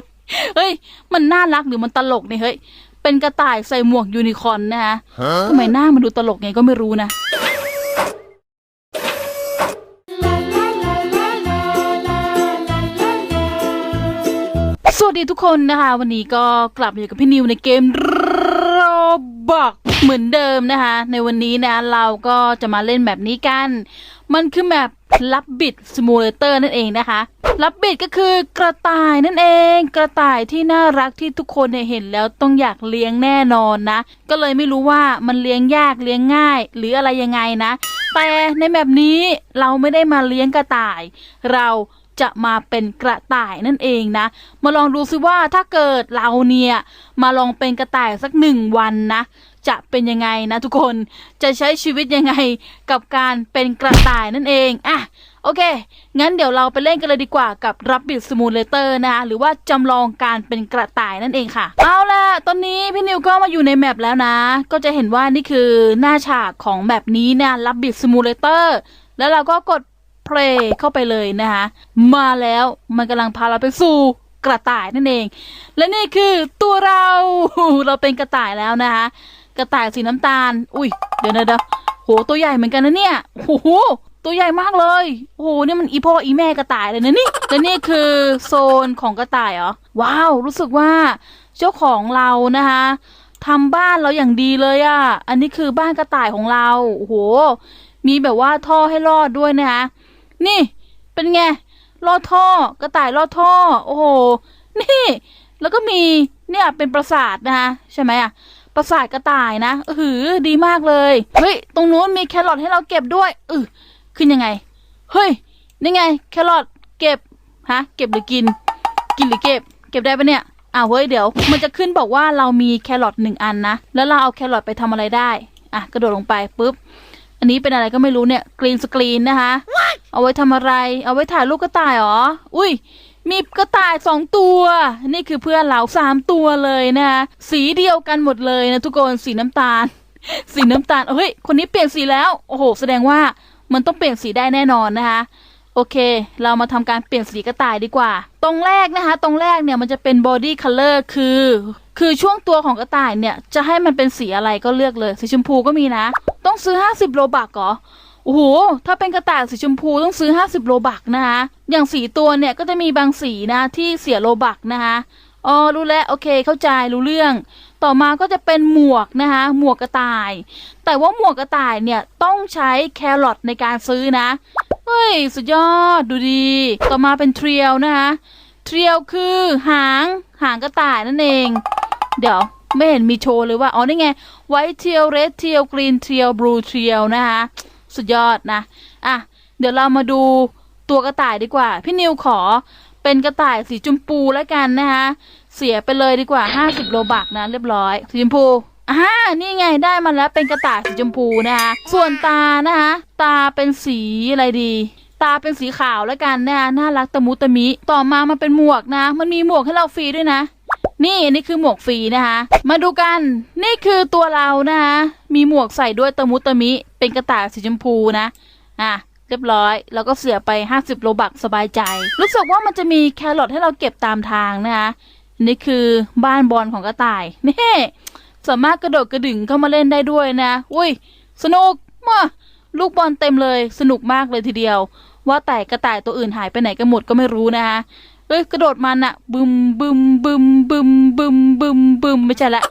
ยเฮ้ย มันน่ารักหรือมันตลกเนี่ยเฮ้ย เป็นกระต่ายใส่หมวกยูนิคอร์นนะฮะทำไมหน้ามันดูตลกไงก็ไม่รู้นะสวัสดีทุกคนนะคะ วันนี้ก็กลับมาอยู่กับพี่นิวในเกมโรบอกเหมือนเดิมนะคะ ในวันนี้นะเราก็จะมาเล่นแบบนี้กัน มันคือแบบลับบิดสมูเลเตอร์นั่นเองนะคะลับบิดก็คือกระต่ายนั่นเอง กระต่ายที่น่ารักที่ทุกคนเนี่ยเห็นแล้วต้องอยากเลี้ยงแน่นอนนะ ก็เลยไม่รู้ว่ามันเลี้ยงยากเลี้ยงง่าย หรืออะไรยังไงนะ แต่ในแบบนี้เราไม่ได้มาเลี้ยงกระต่าย เรา จะมาเป็นกระต่ายนั่นเองนะ มาลองดูซิว่าถ้าเกิดเราเนี่ยมาลองเป็นกระต่ายสักหนึ่งวันนะ จะเป็นยังไงนะทุกคนจะใช้ชีวิตยังไงกับการเป็นกระต่ายนั่นเองอะโอเค งั้นเดี๋ยวเราไปเล่นกันเลยดีกว่ากับ Rabbit Simulator นะคะหรือว่าจำลองการเป็นกระต่ายนั่นเองค่ะ เอาล่ะ ตอนนี้พี่นิวก็มาอยู่ในแมปแล้วนะ ก็จะเห็นว่านี่คือหน้าฉากของแบบนี้นะ Rabbit Simulator แล้วเราก็กด เพลงเข้าไปเลยนะคะมาแล้วมันกำลังพาเราไปสู่กระต่ายนั่นเอง และนี่คือตัวเราเราเป็นกระต่ายแล้วนะคะกระต่ายสีน้ำตาล อุ้ยเดี๋ยวนะเดี๋ยวโหตัวใหญ่เหมือนกันนะเนี่ยโอ้โหตัวใหญ่มากเลยโอ้โหนี่มันอีพ่ออีแม่กระต่ายเลยนะนี่และนี่คือโซนของกระต่ายเหรอว้าว รู้สึกว่าเจ้าของเรานะคะทำบ้านเราอย่างดีเลยอะ่ะ อันนี้คือบ้านกระต่ายของเรา โอ้โห มีแบบว่าท่อให้รอดด้วยนะคะ นี่ เป็นไงลอดท่อกระต่ายลอดท่อ โอ้โห นี่ แล้วก็มีเนี่ยเป็นปราสาทนะคะใช่ไหมอะปราสาทกระต่ายนะเออหือดีมากเลยเฮ้ยตรงนู้นมีแครอทให้เราเก็บด้วยเออขึ้นยังไงเฮ้ยนี่ไง แครอทเก็บฮะเก็บหรือกิน กินหรือเก็บ เก็บได้ปะเนี่ยอ้าวเฮ้ยเดี๋ยว มันจะขึ้นบอกว่าเรามีแครอทหนึ่งอันนะแล้วเราเอาแครอทไปทำอะไรได้อะกระโดดลงไปปุ๊บ นนี้เป็นอะไรก็ไม่รู้เนี่ยกรีนสกรีนนะคะ เอาไว้ทำอะไร เอาไว้ถ่ายรูปกระต่ายเหรอ อุ้ย มีกระต่ายสองตัว นี่คือเพื่อนเราสามตัวเลยนะคะสีเดียวกันหมดเลยนะทุกคนสีน้ำตาล สีน้ำตาลเฮ้ยคนนี้เปลี่ยนสีแล้ว โอ้โห แสดงว่ามันต้องเปลี่ยนสีได้แน่นอนนะคะ โอเค เรามาทำการเปลี่ยนสีกระต่ายดีกว่า ตรงแรกนะคะ ตรงแรกเนี่ยมันจะเป็น body color คือ คือช่วงตัวของกระต่ายเนี่ย จะให้มันเป็นสีอะไรก็เลือกเลย สีชมพูก็มีนะ ต้องซื้อ 50 โลบักเหรอโอ้โห ถ้าเป็นกระต่ายสีชมพูต้องซื้อ 50 โลบักนะคะ อย่างสีตัวเนี่ยก็จะมีบางสีนะที่เสียโลบักนะคะอ๋อรู้แล้วโอเคเข้าใจรู้เรื่อง ต่อมาก็จะเป็นหมวกนะคะหมวกกระต่าย แต่ว่าหมวกกระต่ายเนี่ยต้องใช้แครอทในการซื้อนะ เฮ้ย สุดยอดดูดี ต่อมาเป็นเทรียลนะคะ เทรียลคือหาง หางกระต่ายนั่นเอง เดี๋ยวไม่เห็นมีโชว์เลยว่า อ๋อ นี่ไง ไวท์เทียลเรดเทียลกรีนเทียลบลูเทียลนะคะ สุดยอดนะ อะ เดี๋ยวเรามาดูตัวกระต่ายดีกว่า พี่นิวขอเป็นกระต่ายสีชมพูแล้วกันนะคะ เสียไปเลยดีกว่า 50 โลบักนะ เรียบร้อย สีชมพู อ่านี่ไงได้มาแล้วเป็นกระต่ายสีชมพูนะคะ ส่วนตานะคะ ตาเป็นสีอะไรดี ตาเป็นสีขาวแล้วกันนะคะน่ารักตะมุตะมิ ต่อมามันเป็นหมวกนะ มันมีหมวกให้เราฟรีด้วยนะ นี่นี่คือหมวกฟรีนะคะ มาดูกัน นี่คือตัวเรานะคะ มีหมวกใส่ด้วยตะมุตะมิ เป็นกระต่ายสีชมพูนะ อะเรียบร้อย แล้วก็เสียไป 50 โลบักสบายใจ รู้สึกว่ามันจะมีแครอทให้เราเก็บตามทางนะคะ นี่คือบ้านบอลของกระต่าย นี่ สามารถกระโดดกระดึงเข้ามาเล่นได้ด้วยนะ อุ้ย สนุกมาลูกบอลเต็มเลย สนุกมากเลยทีเดียว ว่าแต่กระต่ายตัวอื่นหายไปไหนกันหมดก็ไม่รู้นะคะเอ้ยกระโดดมันอะบึมบึมบึมบึมบึมบึมบึมไม่ใช่ละ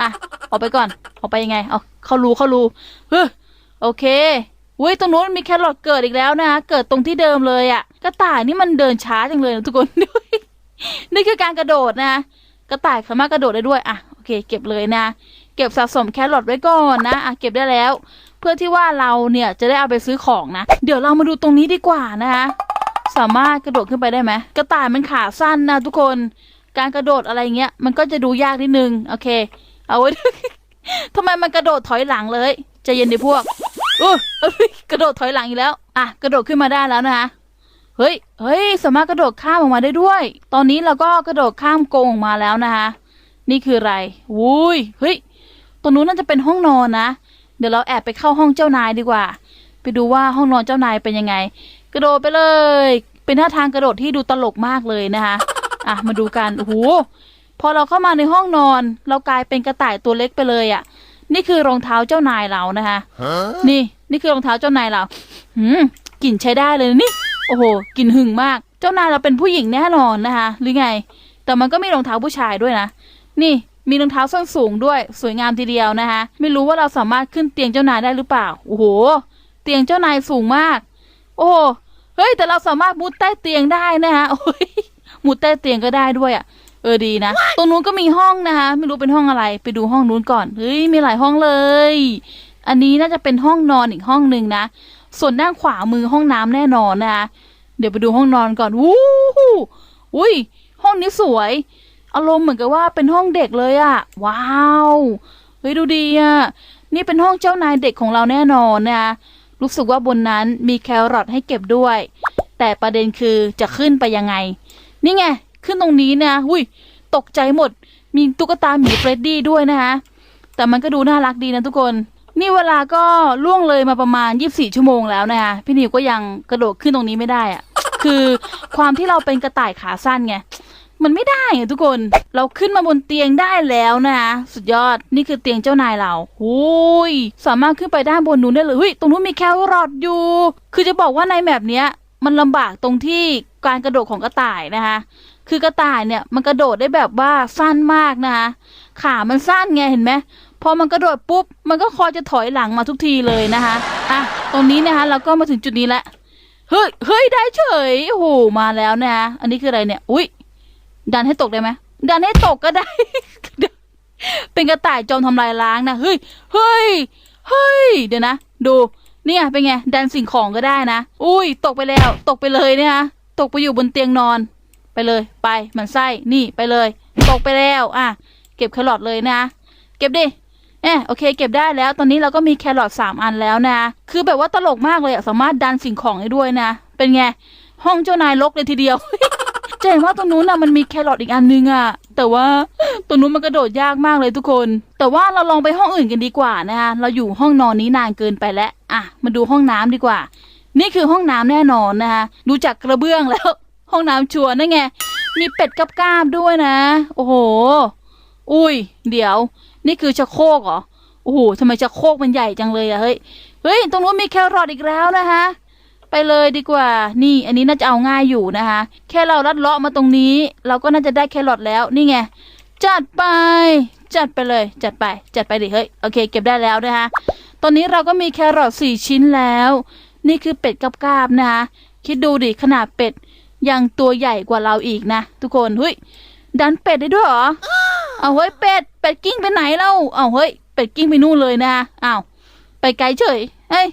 อะออกไปก่อนออกไปยังไงเอาเข้ารู้เข้ารูเฮ้ยโอเคอุ้ยตรงนู้นมีแครอทเกิดอีกแล้วนะคะเกิดตรงที่เดิมเลยอะกระต่ายนี่มันเดินช้าจังเลยนะทุกคนด้วยนี่คือการกระโดดนะ กระต่ายสามารถกระโดดได้ด้วยอะ อเคเก็บเลยนะ เก็บสะสมแครอทไว้ก่อนนะอะเก็บได้แล้ว เพื่อที่ว่าเราเนี่ยจะได้เอาไปซื้อของนะ เดี๋ยวเรามาดูตรงนี้ดีกว่านะคะสามารถกระโดดขึ้นไปได้ไหมกระต่ายมันขาสั้นนะทุกคนการกระโดดอะไรเงี้ย มันก็จะดูยากนิดนึงโอเค เอาไว้ทำไมมันกระโดดถอยหลังเลยใจเย็นดิพวกอู้กระโดดถอยหลังอีกแล้ว อะ กระโดดขึ้นมาได้แล้วนะคะเฮ้ยเฮ้ยสามารถกระโดดข้ามออกมาได้ด้วย ตอนนี้เราก็กระโดดข้ามโกงออกมาแล้วนะคะ นี่คืออะไรวุ้ยเฮ้ยตรงนู้นน่าจะเป็นห้องนอนนะ เดี๋ยวเราแอบไปเข้าห้องเจ้านายดีกว่า ไปดูว่าห้องนอนเจ้านายเป็นยังไง กระโดดไปเลย เป็นท่าทางกระโดดที่ดูตลกมากเลยนะคะ อะมาดูกันโอ้โหพอเราเข้ามาในห้องนอน เรากลายเป็นกระต่ายตัวเล็กไปเลยอะ่ะ นี่คือรองเท้าเจ้านายเรานะคะ นี่ นี่คือรองเท้าเจ้านายเราหืมกลิ่นใช้ได้เลยนะนี่ โอ้โหกลิ่นหึงมาก เจ้านายเราเป็นผู้หญิงแน่นอนนะคะ หรือไง แต่มันก็มีรองเท้าผู้ชายด้วยนะ นี่มีรองเท้าส้นสูงด้วย สวยงามทีเดียวนะคะ ไม่รู้ว่าเราสามารถขึ้นเตียงเจ้านายได้หรือเปล่า โอ้โห เตียงเจ้านายสูงมาก โอ้โหเฮ้ย แต่เราสามารถมุดใต้เตียงได้นะคะโอ้ยมุดใต้เตียงก็ได้ด้วยอะ เออดีนะ ตรงนู้นก็มีห้องนะคะ ไม่รู้เป็นห้องอะไร ไปดูห้องนู้นก่อน เฮ้ย มีหลายห้องเลย อันนี้น่าจะเป็นห้องนอนอีกห้องหนึ่งนะ ส่วนด้านขวามือห้องน้ำแน่นอนนะคะ เดี๋ยวไปดูห้องนอนก่อน วู้หูอุ้ย ห้องนี้สวย อารมณ์เหมือนกับว่าเป็นห้องเด็กเลยอะว้าวเฮ้ยดูดีอะนี่เป็นห้องเจ้านายเด็กของเราแน่นอนนะคะรู้สึกว่าบนนั้นมีแครอทให้เก็บด้วย แต่ประเด็นคือจะขึ้นไปยังไง นี่ไง ขึ้นตรงนี้นะอุ้ยตกใจหมด มีตุ๊กตาหมีเฟรดดี้ด้วยนะคะแต่มันก็ดูน่ารักดีนะทุกคน นี่เวลาก็ล่วงเลยมาประมาณ 24 ชั่วโมงแล้วนะคะพี่นิวก็ยังกระโดดขึ้นตรงนี้ไม่ได้อะคือความที่เราเป็นกระต่ายขาสั้นไง มันไม่ได้อะทุกคน เราขึ้นมาบนเตียงได้แล้วนะคะสุดยอด นี่คือเตียงเจ้านายเราหุยสามารถขึ้นไปด้านบนนู้นได้เลยเฮ้ย ตรงนู้นมีแครอทอยู่ คือจะบอกว่าในแบบเนี้ย มันลำบากตรงที่การกระโดดของกระต่ายนะคะ คือกระต่ายเนี่ยมันกระโดดได้แบบว่าสั้นมากนะคะ ขามันสั้นไงเห็นไหมพอมันกระโดดปุ๊บ มันก็คอยจะถอยหลังมาทุกทีเลยนะคะ อะ ตรงนี้นะคะ เราก็มาถึงจุดนี้แล้ว เฮ้ย เฮ้ย ได้เฉย โอ้โห มาแล้วนะคะ อันนี้คืออะไรเนี่ย อุ้ย ดันให้ตกได้ไหมดันให้ตกก็ได้ เป็นกระต่ายจอมทำลายล้างนะเฮ้ยเฮ้ยเฮ้ยเดี๋ยวนะดูเนี่ยเป็นไงดันสิ่งของก็ได้นะ อุ้ย ตกไปแล้ว ตกไปเลยเนี่ยนะตกไปอยู่บนเตียงนอน ไปเลยไปมันไส้นี่ไปเลย ตกไปแล้วอะเก็บแครอทเลยนะ เก็บดิเอะโอเค เก็บได้แล้ว ตอนนี้เราก็มีแครอทสามอันแล้วนะ คือแบบว่าตลกมากเลยอะสามารถดันสิ่งของได้ด้วยนะ เป็นไง ห้องเจ้านายลกเลยทีเดียว เห็นว่าตรงนู้นน่ะมันมีแครอทอีกอันนึงอะแต่ว่าตรงนู้นมันกระโดดยากมากเลยทุกคน แต่ว่าเราลองไปห้องอื่นกันดีกว่านะคะเราอยู่ห้องนอนนี้นานเกินไปแล้วอะมาดูห้องน้ำดีกว่า นี่คือห้องน้ำแน่นอนนะคะดูจากกระเบื้องแล้ว ห้องน้ำชัวร์นั่นไงมีเป็ดกับกาบด้วยนะ โอ้โห อุ้ย เดี๋ยว นี่คือชักโคกเหรอ โอ้โหทำไมชักโคกมันใหญ่จังเลยอะเฮ้ย เฮ้ย ตรงนู้นมีแครอทอีกแล้วนะคะ ไปเลยดีกว่า นี่อันนี้น่าจะเอาง่ายอยู่นะคะ แค่เราลัดเลาะมาตรงนี้ เราก็น่าจะได้แครอทแล้วนี่ไงจัดไป จัดไปเลย จัดไป จัดไปดิเฮ้ยโอเค เก็บได้แล้วนะคะตอนนี้เราก็มีแครอทสี่ชิ้นแล้ว นี่คือเป็ดกับกาบนะคะคิดดูดิขนาดเป็ดยังตัวใหญ่กว่าเราอีกนะ ทุกคนเฮ้ยดันเป็ดได้ด้วยเหรอเอาเฮ้ยเป็ดเป็ดกิ้งไปไหนเล่าเอาเฮ้ยเป็ดกิ้งไปนู่นเลยนะอ้าวไปไกลเฉยเฮ้ย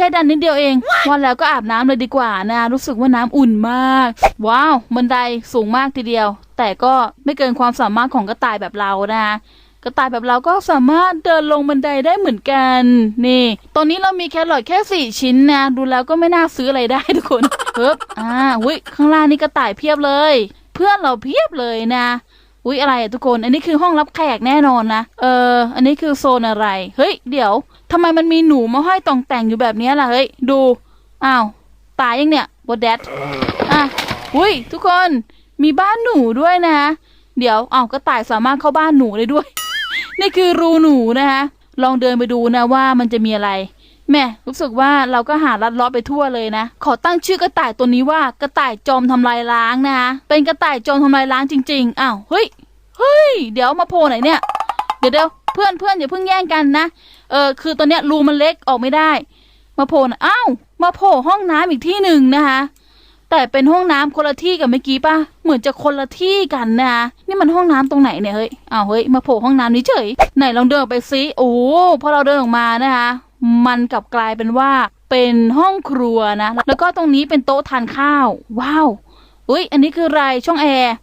ค่ดันนิดเดียวเองวันแล้วก็อาบน้ำเลยดีกว่านะ รู้สึกว่าน้ำอุ่นมาก ว้าวบันไดสูงมากทีเดียว แต่ก็ไม่เกินความสามารถของกระต่ายแบบเรานะกระต่ายแบบเราก็สามารถเดินลงบันไดได้เหมือนกัน นี่ ตอนนี้เรามีแครอทแค่สี่ชิ้นนะ ดูแล้วก็ไม่น่าซื้ออะไรได้ทุกคนเฮ้บอ่าอุ้ยข้างล่างนี่กระต่ายเพียบเลย เพื่อนเราเพียบเลยนะอุ๊ยอะไรอะทุกคน อันนี้คือห้องรับแขกแน่นอนนะ เออ อันนี้คือโซนอะไร เฮ้ย เดี๋ยว ทำไมมันมีหนูมาห้อยตองแต่งอยู่แบบนี้ล่ะเฮ้ย ดู อ้าว ตายยังเนี่ยบดแดดอะอุ้ย ทุกคนมีบ้านหนูด้วยนะ เดี๋ยวอ้าวกระต่ายสามารถเข้าบ้านหนูได้ด้วย นี่คือรูหนูนะคะลองเดินไปดูนะว่ามันจะมีอะไรแม่รู้สึกว่าเราก็หาลัดลาะไปทั่วเลยนะ ขอตั้งชื่อกระต่ายตัวนี้ว่ากระต่ายจอมทำลายล้างนะคะเป็นกระต่ายจอมทำลายล้างจริง ๆ อ้าวเฮ้ยเฮ้ย เดี๋ยวมาโผล่ไหนเนี่ย เดี๋ยวเดี๋ยว เพื่อนเพื่อนอย่าเพิ่งแย่งกันนะ เออคือตอนเนี้ยรูมันเล็กออกไม่ได้ มาโผล่อ้าวมาโผล่ห้องน้ำอีกที่หนึ่งนะคะ แต่เป็นห้องน้ำคนละที่กับเมื่อกี้ป่ะเหมือนจะคนละที่กันนะคะนี่มันห้องน้ำตรงไหนเนี่ยเฮ้ยอ้าวเฮ้ยมาโผล่ห้องน้ำนี้เฉยไหนลองเดินออกไปซิโอ้พอเราเดินออกมานะคะมันกลับกลายเป็นว่าเป็นห้องครัวนะ แล้วก็ตรงนี้เป็นโต๊ะทานข้าว ว้าวอุ้ยอันนี้คืออะไรช่องแอร์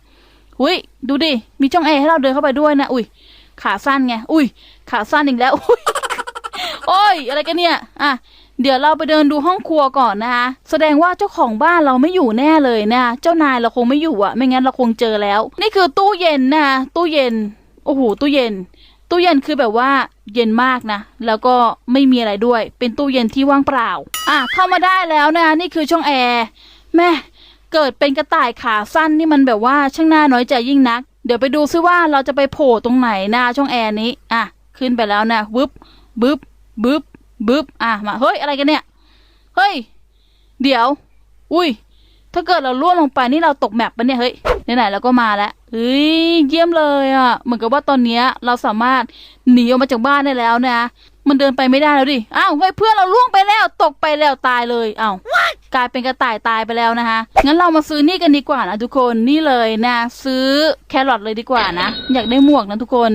อุ้ยดูดิมีช่องแอร์ให้เราเดินเข้าไปด้วยนะอุ้ย ขาสั้นไง อุ้ย ขาสั้นอีกแล้ว อุ้ย โอ้ย อะไรกันเนี่ย อะ เดี๋ยวเราไปเดินดูห้องครัวก่อนนะคะ แสดงว่าเจ้าของบ้านเราไม่อยู่แน่เลยนะ เจ้านายเราคงไม่อยู่อะไม่งั้นเราคงเจอแล้ว นี่คือตู้เย็นนะ ตู้เย็น โอ้โห ตู้เย็น ตู้เย็นคือแบบว่าเย็นมากนะ แล้วก็ไม่มีอะไรด้วย เป็นตู้เย็นที่ว่างเปล่า อะ เข้ามาได้แล้วนะ นี่คือช่องแอร์ แม่เกิดเป็นกระต่ายขาสั้นนี่มันแบบว่าช่างน่าน้อยใจยิ่งนัก เดี๋ยวไปดูซิว่าเราจะไปโผล่ตรงไหนหน้าช่องแอร์นี้ อะ ขึ้นไปแล้วนะบึ๊บบึ๊บบึ๊บบึ๊บอะมาเฮ้ยอะไรกันเนี่ย เฮ้ย เดี๋ยว อุ้ย ถ้าเกิดเราล่วงลงไปนี่เราตกแมปปะเนี่ยเฮ้ยไหนๆเราก็มาแล้วเฮ้ยเยี่ยมเลยอะ เหมือนกับว่าตอนเนี้ยเราสามารถหนีออกมาจากบ้านได้แล้วนะ มันเดินไปไม่ได้แล้วดิอ้าวเฮ้ยเพื่อนเราล่วงไปแล้วตกไปแล้วตายเลยอ้าวกลายเป็นกระต่ายตายไปแล้วนะคะ งั้นเรามาซื้อนี่กันดีกว่านะทุกคน นี่เลยนะ ซื้อแครอทเลยดีกว่านะ อยากได้หมวกนะทุกคน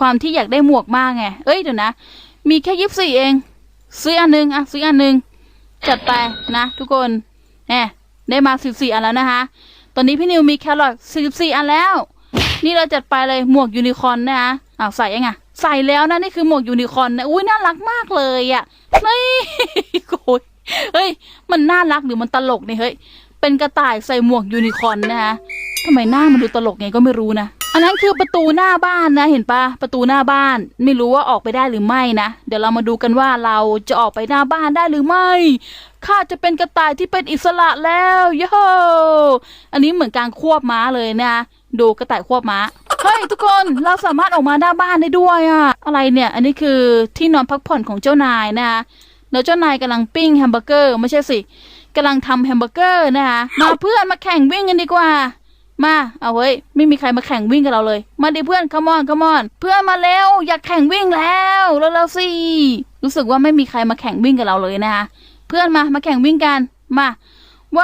ความที่อยากได้หมวกมากไง เอ้ยเดี๋ยวนะ มีแค่ยี่สิบสี่เอง ซื้ออันหนึงอะซื้ออันหนึง จัดไปนะทุกคนแหมได้มาสิบสี่อันแล้วนะคะ ตอนนี้พี่นิวมีแครอทสิบสี่อันแล้ว นี่เราจัดไปเลยหมวกยูนิคอร์นนะคะอ้าวใส่ยังไง ใส่แล้วนะนี่คือหมวกยูนิคอร์นนะอุ้ยน่ารักมากเลยอะ่ะนี่โอ้ยเฮ้ย มันน่ารักหรือมันตลกเนี่ยเฮ้ยเป็นกระต่ายใส่หมวกยูนิคอร์นนะคะทำไมหน้ามันดูตลกไงก็ไม่รู้นะอันนั้นคือประตูหน้าบ้านนะเห็นปะประตูหน้าบ้าน ไม่รู้ว่าออกไปได้หรือไม่นะเดี๋ยวเรามาดูกันว่าเราจะออกไปหน้าบ้านได้หรือไม่ข้าจะเป็นกระต่ายที่เป็นอิสระแล้วโย่อันนี้เหมือนการควบม้าเลยนะดูกระต่ายควบม้า เฮ้ยทุกคนเราสามารถออกมาหน้าบ้านได้ด้วยอะอะไรเนี่ย อันนี้คือที่นอนพักผ่อนของเจ้านายนะคะแล้วเจ้านายกำลังปิ้งแฮมเบอร์เกอร์ไม่ใช่สิกำลังทำแฮมเบอร์เกอร์นะคะมาเพื่อนมาแข่งวิ่งกันดีกว่า มาเอาเฮ้ยไม่มีใครมาแข่งวิ่งกับเราเลย มาดิเพื่อน come on come on เพื่อนมาเร็วอยากแข่งวิ่งแล้วแล้วแล้วๆสิรู้สึกว่าไม่มีใครมาแข่งวิ่งกับเราเลยนะคะเพื่อนมามาแข่งวิ่งกันมา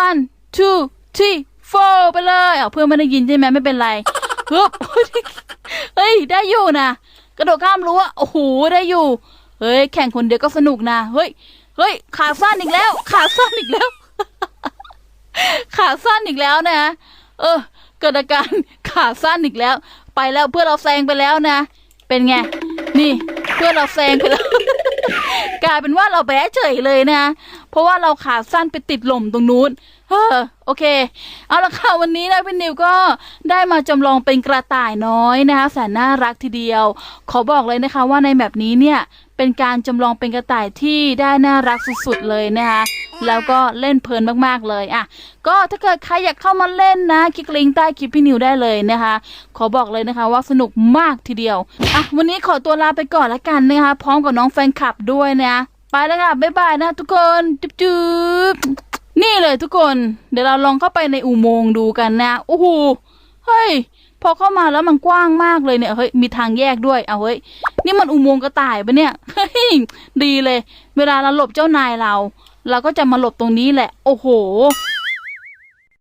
one two three four ไปเลยเอาเพื่อนไม่ได้ยินใช่ไหมไม่เป็นไร ฮึบเฮ้ยได้อยู่นะกระโดดข้ามรั้วโอ้โหได้อยู่ เฮ้ยแข่งคนเดียวก็สนุกนะเฮ้ยเฮ้ยขาสั้นอีกแล้ว ขาสั้นอีกแล้ว ขาสั้นอีกแล้วนะ เออเกิดอาการขาสั้นอีกแล้ว ไปแล้วเพื่อนเราแซงไปแล้วนะ เป็นไง นี่เพื่อนเราแซงไปแล้ว กลายเป็นว่าเราแพ้เฉยเลยนะ เพราะว่าเราขาสั้นไปติดหล่มตรงนู้นเฮ้อโอเค เอาละค่ะวันนี้นะพี่นิวก็ได้มาจำลองเป็นกระต่ายน้อยนะคะแสนน่ารักทีเดียว ขอบอกเลยนะคะว่าในแบบนี้เนี่ย เป็นการจำลองเป็นกระต่ายที่ได้น่ารักสุดๆเลยนะคะแล้วก็เล่นเพลินมากๆเลยอะก็ถ้าเกิดใครอยากเข้ามาเล่นนะคลิกลิงก์ใต้คลิปพี่นิวได้เลยนะคะ ขอบอกเลยนะคะว่าสนุกมากทีเดียวอะวันนี้ขอตัวลาไปก่อนละกันนะคะ พร้อมกับน้องแฟนคลับด้วยนะไปแล้วค่ะบ๊ายบายนะทุกคนจุ๊บจุ๊บนี่เลยทุกคน เดี๋ยวเราลองเข้าไปในอุโมงค์ดูกันนะโอ้โหเฮ้ย พอเข้ามาแล้วมันกว้างมากเลยเนี่ยเฮ้ยมีทางแยกด้วยเอาเฮ้ยนี่มันอุโมงค์กระต่ายปะเนี่ยเฮ้ยดีเลย เวลาเราหลบเจ้านายเรา เราก็จะมาหลบตรงนี้แหละ โอ้โห